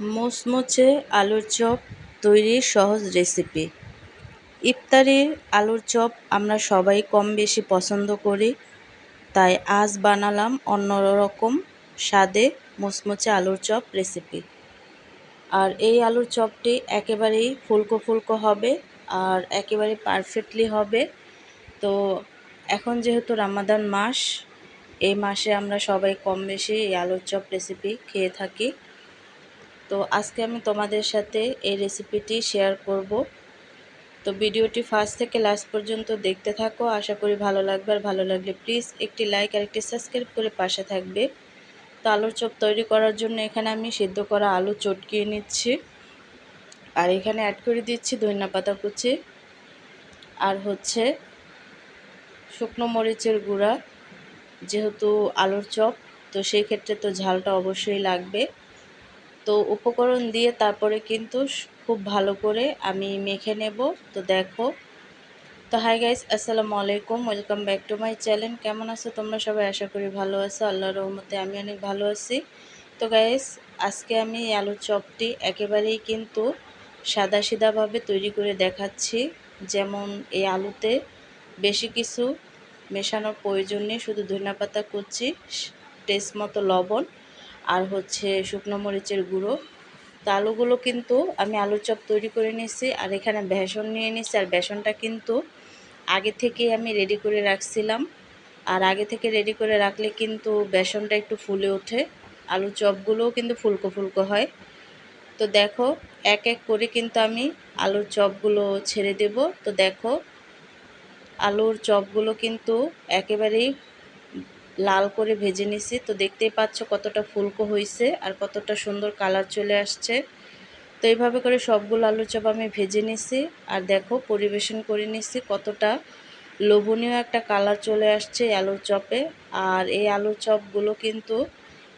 মুচমুচে আলুর চপ তৈরির সহজ রেসিপি ইফতারির আলুর চপ আমরা সবাই কম বেশি পছন্দ করি, তাই আজ বানালাম অন্যরকম স্বাদে মুচমুচে আলুর চপ রেসিপি আর এই আলুর চপটি একেবারেই ফুলকো ফুলকো হবে আর একেবারে পারফেক্টলি হবে। তো এখন যেহেতু রামাদান মাস, এই মাসে আমরা সবাই কম বেশি এই আলুর চপ রেসিপি খেয়ে থাকি। তো আজকে আমি তোমাদের সাথে এই রেসিপিটি শেয়ার করব। তো ভিডিওটি ফার্স্ট থেকে লাস্ট পর্যন্ত দেখতে থাকো। আশা করি ভালো লাগবে। আর ভালো লাগলে প্লিজ একটি লাইক আর একটি সাবস্ক্রাইব করে পাশে থাকবে। তো আলুর চপ তৈরি করার জন্য এখানে আমি সিদ্ধ করা আলু চটকিয়ে নিচ্ছি। আর এখানে অ্যাড করে দিচ্ছি ধনিয়া পাতা কুচি। আর হচ্ছে শুকনো মরিচের গুঁড়া, যেহেতু আলুর চপ, তো সেই ক্ষেত্রে তো ঝালটা অবশ্যই লাগবে। তো উপকরণ দিয়ে তারপরে কিন্তু খুব ভালো করে আমি মেখে নেব। তো দেখো। তো হাই গাইস আসসালামু আলাইকুম। Welcome back to my channel কেমন আছো তোমরা সবাই? আশা করি ভালো আছো। আল্লাহ রহমতে আমি অনেক ভালো আছি। তো গাইস আজকে আমি আলুর চপটি একেবারেই কিন্তু সাদা সিধাভাবে তৈরি করে দেখাচ্ছি। যেমন এই আলুতে বেশি কিছু মেশানোর প্রয়োজন নেই। শুধু ধনিয়া পাতা কুচি টেস্ট মতো লবণ আর হচ্ছে শুকনো মরিচের গুঁড়ো। তো আলুগুলো কিন্তু আমি আলুর চপ তৈরি করে নিয়েছি আর এখানে বেসন নিয়ে নিয়েছি আর বেসনটা কিন্তু আগে থেকেই আমি রেডি করে রাখছিলাম। আর আগে থেকে রেডি করে রাখলে কিন্তু বেসনটা একটু ফুলে ওঠে। আলুর চপগুলোও কিন্তু ফুলকো ফুলকো হয়। তো দেখো, এক এক করে কিন্তু আমি আলুর চপগুলো ছেড়ে দেব। তো দেখো, আলুর চপগুলো কিন্তু একেবারেই লাল করে ভেজে নিছি। তো দেখতেই পাচ্ছ কতটা ফুলকো হয়েছে আর কতটা সুন্দর কালার চলে আসছে। তো এইভাবে করে সবগুলো আলু চপ আমি ভেজে নিছি আর দেখো পরিবেশন করে নিছি কতটা লোভনীয় একটা কালার চলে আসছে আলুর চপে। আর এই আলুর চপগুলো কিন্তু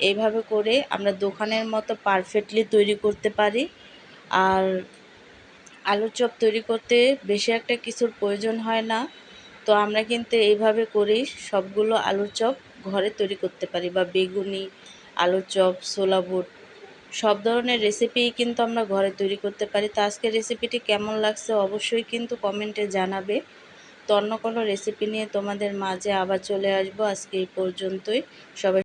এইভাবে করে আমরা দোকানের মতো পারফেক্টলি তৈরি করতে পারি। আর আলুর চপ তৈরি করতে বেশি একটা কিছুর প্রয়োজন হয় না। তো আমরা কিন্তু এইভাবে করেই সবগুলো আলুর চপ ঘরে তৈরি করতে পারি বা বেগুনি, আলুর চপ, ছোলা বুট, সব ধরনের রেসিপিই কিন্তু আমরা ঘরে তৈরি করতে পারি। তো আজকের রেসিপিটি কেমন লাগছে অবশ্যই কিন্তু কমেন্টে জানাবে। তো অন্য কোনো রেসিপি নিয়ে তোমাদের মাঝে আবার চলে আসব। আজকে এই পর্যন্তই। সবাই